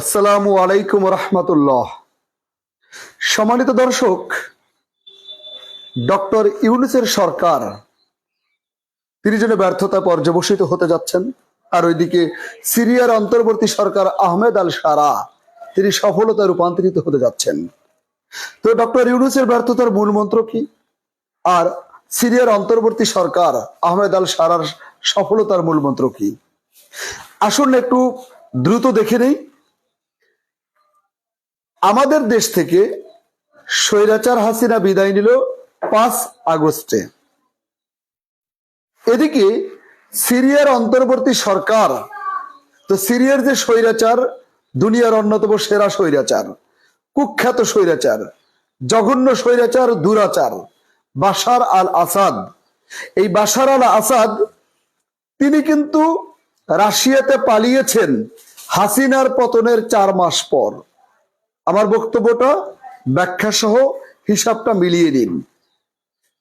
আসসালামু আলাইকুম রহমতুল্লাহ সম্মানিত দর্শক, ডক্টর ইউনুসের সরকার তিনি যেন ব্যর্থতা পর্যবসিত হতে যাচ্ছেন, আর ওইদিকে সিরিয়ার অন্তর্বর্তী সরকার আহমেদ আল সারা তিনি সফলতা রূপান্তরিত হতে যাচ্ছেন। তো ডক্টর ইউনুসের ব্যর্থতার মূল মন্ত্র কি? আর সিরিয়ার অন্তর্বর্তী সরকার আহমেদ আল সারার সফলতার মূল মন্ত্র কি? আসুন একটু দ্রুত দেখে নেই। আমাদের দেশ থেকে স্বৈরাচার হাসিনা বিদায় নিল পাঁচ আগস্টে। এদিকে সিরিয়ার অন্তর্বর্তী সরকার, তো সিরিয়ার যে স্বৈরাচার, দুনিয়ার অন্যতম সেরা স্বৈরাচার, কুখ্যাত স্বৈরাচার, জঘন্য স্বৈরাচার, দুরাচার, বাশার আল আসাদ এই বাশার আল আসাদ তিনি কিন্তু রাশিয়াতে পালিয়েছেন হাসিনার পতনের চার মাস পর। বক্তব্যটা ব্যাখ্যা সহ হিসাবটা মিলিয়ে নিন।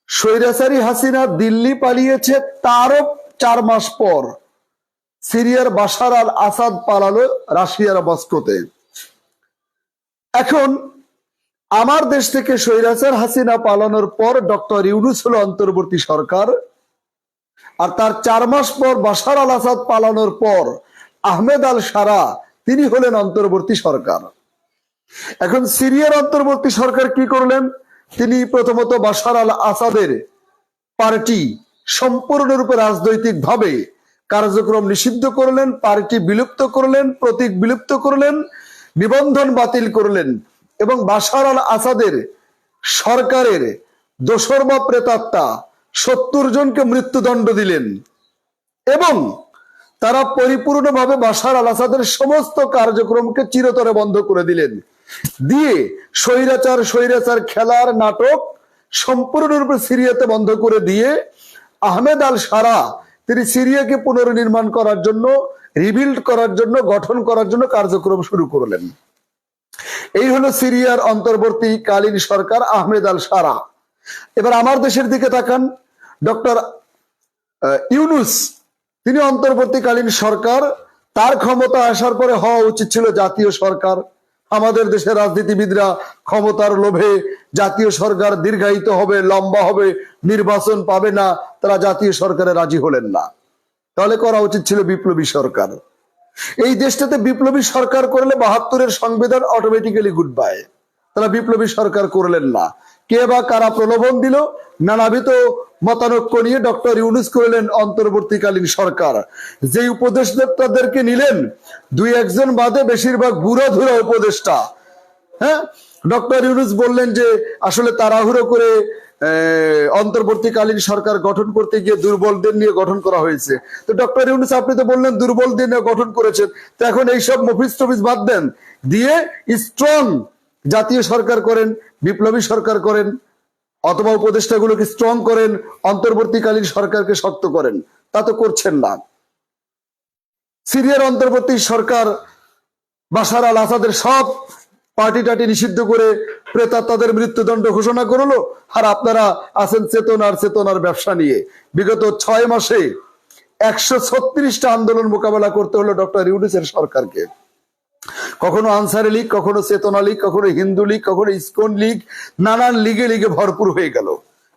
স্বৈরাচারী হাসিনা দিল্লি পালিয়েছে তারও চার মাস পর। সিরিয়ার বাশার আল আসাদ পালালো রাশিয়ার মস্কোতে। এখন, আমার দেশ থেকে স্বৈরাচার হাসিনা পালানোর পর ডক্টর ইউনুস হল অন্তর্বর্তী সরকার। আর তার চার মাস পর বাশার আল আসাদ পালানোর পর আহমেদ আল সারা, তিনি হলেন অন্তর্বর্তী সরকার। এখন সিরিয়ার অন্তর্বর্তী সরকার কি করলেন? তিনি প্রথমত বাশার আল আসাদের পার্টি সম্পূর্ণরূপে রাজনৈতিক ভাবে কার্যক্রম নিষিদ্ধ করলেন, পার্টি বিলুপ্ত করলেন, প্রতীক বিলুপ্ত করলেন, নিবন্ধন বাতিল করলেন এবং বাশার আল আসাদের সরকারের দোসর বা প্রেতাত্মা সত্তর জনকে মৃত্যুদণ্ড দিলেন এবং তারা পরিপূর্ণভাবে বাশার আল আসাদের সমস্ত কার্যক্রমকে চিরতরে বন্ধ করে দিলেন। দিয়ে স্বৈরাচার স্বৈরাচার খেলার নাটক সম্পূর্ণরূপে সিরিয়াতে বন্ধ করে দিয়ে আহমেদ আল সারা তিনি সিরিয়াকে পুনর্নির্মাণ করার জন্য রিবিল্ড করার জন্য, গঠন করার জন্য কার্যক্রম শুরু করলেন। এই হলো সিরিয়ার অন্তর্বর্তী কালীন সরকার আহমেদ আল সারা। এবার আমার দেশের দিকে তাকান, ডক্টর ইউনুস, তিনি অন্তর্বর্তীকালীন সরকার, তার ক্ষমতা আসার পরে হওয়া উচিত ছিল জাতীয় সরকার। আমাদের দেশের রাজনীতিবিদরা ক্ষমতার লোভে জাতীয় সরকার দীর্ঘায়িত হবে, লম্বা হবে, নির্বাচন পাবে না, তারা জাতীয় সরকারে রাজি হলেন না। তাহলে করা উচিত ছিল বিপ্লবী সরকার। এই দেশটাতে বিপ্লবী সরকার করলে বাহাত্তরের সংবিধান অটোমেটিক্যালি গুড বাই তারা বিপ্লবী সরকার করলেন না। কে বা কারা প্রলোভন দিল? নানাবিধ মতানৈক্য নিয়ে ডক্টর ইউনুস করলেন অন্তর্বর্তীকালীন সরকার। যে উপদেষ্টাদেরকে নিলেন, দুই একজন বাদে বেশিরভাগ বুড়া ধুরা উপদেষ্টা। হ্যাঁ? ডক্টর ইউনুস বললেন যে, আসলে তাড়াহুড়ো করে অন্তর্বর্তীকালীন সরকার গঠন করতে গিয়ে দুর্বলদের নিয়ে গঠন করা হয়েছে। তো ডক্টর ইউনুস, আপনি তো বললেন দুর্বলদের নিয়ে গঠন করেছেন। তো এখন এইসব মফিস টফিস বাদ দেন। দিয়ে স্ট্রং জাতীয় সরকার করেন, বিপ্লবী সরকার করেন, অথবা উপদেষ্টাগুলোকে স্ট্রং করেন, অন্তর্বর্তীকালীন সরকারকে শক্ত করেন। তা তো করছেন না। সিরিয়ার অন্তর্বর্তী সরকার বাশার আল আসাদের সব পার্টি টাটি নিষিদ্ধ করে প্রেতাত্মাদের মৃত্যুদণ্ড ঘোষণা করল, আর আপনারা আছেন চেতনার চেতনার ব্যবসা নিয়ে। বিগত ছয় মাসে একশো ছত্রিশটা আন্দোলন মোকাবেলা করতে হলো ডক্টর ইউনিসের সরকারকে। কখনো আনসারি লীগ, কখনো চেতনা লীগ, কখনো হিন্দু লীগ, কখনো ইসকন লীগ, নানান লিগে লিগে ভরপুর হয়ে গেল।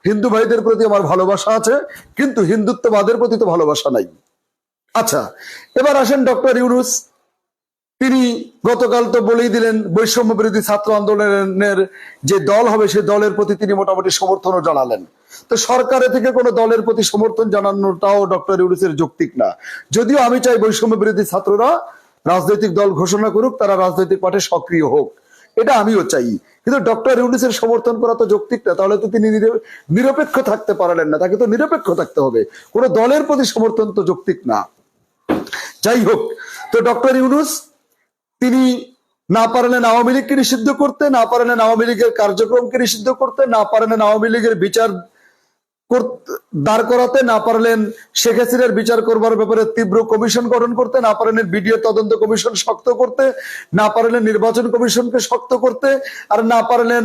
হিন্দু ভাইদের প্রতি আমার ভালোবাসা আছে, কিন্তু হিন্দুত্ববাদের প্রতি তো ভালোবাসা নাই। আচ্ছা এবার আসেন ডক্টর ইউনুস। তিনি গতকাল তো বলেই দিলেন, বৈষম্য বিরোধী ছাত্র আন্দোলনের যে দল হবে সেই দলের প্রতি তিনি মোটামুটি সমর্থনও জানালেন। তো সরকারের থেকে কোনো দলের প্রতি সমর্থন জানানোটাও ডক্টর ইউনুসের যৌক্তিক না। যদিও আমি চাই বৈষম্য বিরোধী ছাত্ররা রাজনৈতিক দল ঘোষণা করুক, তারা রাজনৈতিক পাঠে সক্রিয় হোক। এটা আমিও চাই। কিন্তু ডক্টর ইউনুসের সমর্থন করা তো যৌক্তিক না, তাহলে তো তিনি নিরপেক্ষ থাকতে পারলেন না, তাকে তো নিরপেক্ষ থাকতে হবে। কোনো দলের প্রতি সমর্থন তো যৌক্তিক না। যাই হোক, তো ডক্টর ইউনুস, তিনি না পারলেন আওয়ামী লীগকে নিষিদ্ধ করতে, না পারলেন আওয়ামী লীগের কার্যক্রমকে নিষিদ্ধ করতে, না পারলেন আওয়ামী লীগের বিচার দাঁড় করাতে না পারলেন শেখ হাসিনার বিচার করবার ব্যাপারে তীব্র কমিশন গঠন করতে, না পারলেন বিডিও তদন্ত কমিশন শক্ত করতে, না পারলেন নির্বাচন কমিশনকে শক্ত করতে, আর না পারলেন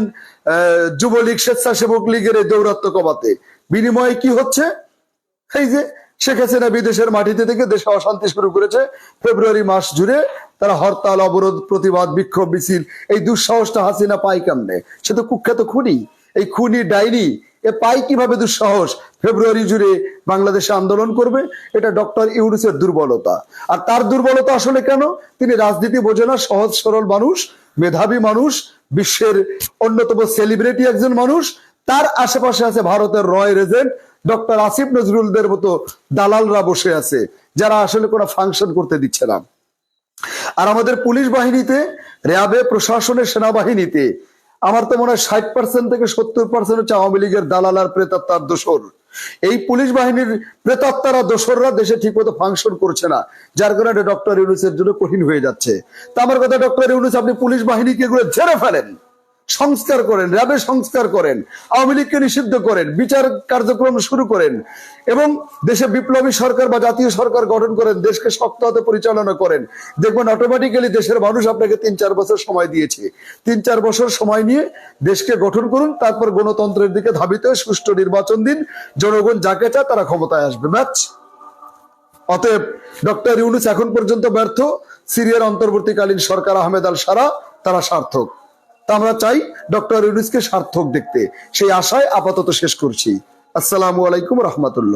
যুবলীগ স্বেচ্ছাসেবক লীগের এই দৌরাত্ম কমাতে। বিনিময়ে কি হচ্ছে? এই যে শেখ হাসিনা বিদেশের মাটিতে থেকে দেশে অশান্তি শুরু করেছে। ফেব্রুয়ারি মাস জুড়ে তারা হরতাল, অবরোধ, প্রতিবাদ, বিক্ষোভ, মিছিল, এই দুঃসাহসটা হাসিনা পায় কেমনে? সে তো কুখ্যাত খুনি। এই খুনি ডাইনি এ পাই কীভাবে দুঃসাহস? ফেব্রুয়ারি জুড়ে বাংলাদেশে আন্দোলন করবে, এটা ডক্টর ইউনুসের দুর্বলতা। আর তার দুর্বলতা আসলে কেন? তিনি রাজনীতি বোঝে না, সহজ সরল মানুষ, মেধাবী মানুষ, বিশ্বের অন্যতম সেলিব্রিটি একজন মানুষ। তার আশেপাশে আছে ভারতের রয় রেজেন্ট, ডক্টর আসিফ নজরুলদের মতো দালালরা বসে আছে, যারা আসলে কোনো ফাংশন করতে দিচ্ছে না। আর আমাদের পুলিশ বাহিনীতে, র্যাবে, প্রশাসনের সেনাবাহিনীতে আমার তো মনে হয় ষাট পার্সেন্ট থেকে সত্তর পার্সেন্ট হচ্ছে আওয়ামী লীগের দালাল আর প্রেতাত্মার দোষর। এই পুলিশ বাহিনীর প্রেতাত্মারা দোসররা দেশে ঠিক মতো ফাংশন করছে না, যার কারণে ডক্টর ইউনুসের জন্য কঠিন হয়ে যাচ্ছে। তা আমার কথা, ডক্টর ইউনুস, আপনি পুলিশ বাহিনীকে এগুলো ঝেড়ে ফেলেন। সংস্কার করেন, র্যাবে সংস্কার করেন, আওয়ামী লীগকে নিষিদ্ধ করেন, বিচার কার্যক্রম শুরু করেন এবং দেশে বিপ্লবী সরকার বা জাতীয় সরকার গঠন করেন, দেশকে শক্ত হাতে পরিচালনা করেন। দেখবেন অটোমেটিক্যালি দেশের মানুষ আপনাকে তিন চার বছর সময় দিয়েছে। তিন চার বছর সময় নিয়ে দেশকে গঠন করুন, তারপর গণতন্ত্রের দিকে ধাবিত সুষ্ঠু নির্বাচন দিন। জনগণ যাকে চায় তারা ক্ষমতায় আসবে। ম্যাচ। অতএব ডক্টর ইউনুস এখন পর্যন্ত ব্যর্থ। সিরিয়ার অন্তর্বর্তীকালীন সরকার আহমেদ আল সারা তারা সার্থক। তা আমরা চাই ডক্টর ইউনুসকে সার্থক দেখতে। সেই আশায় আপাতত শেষ করছি। আসসালামু আলাইকুম রহমতুল্লাহ।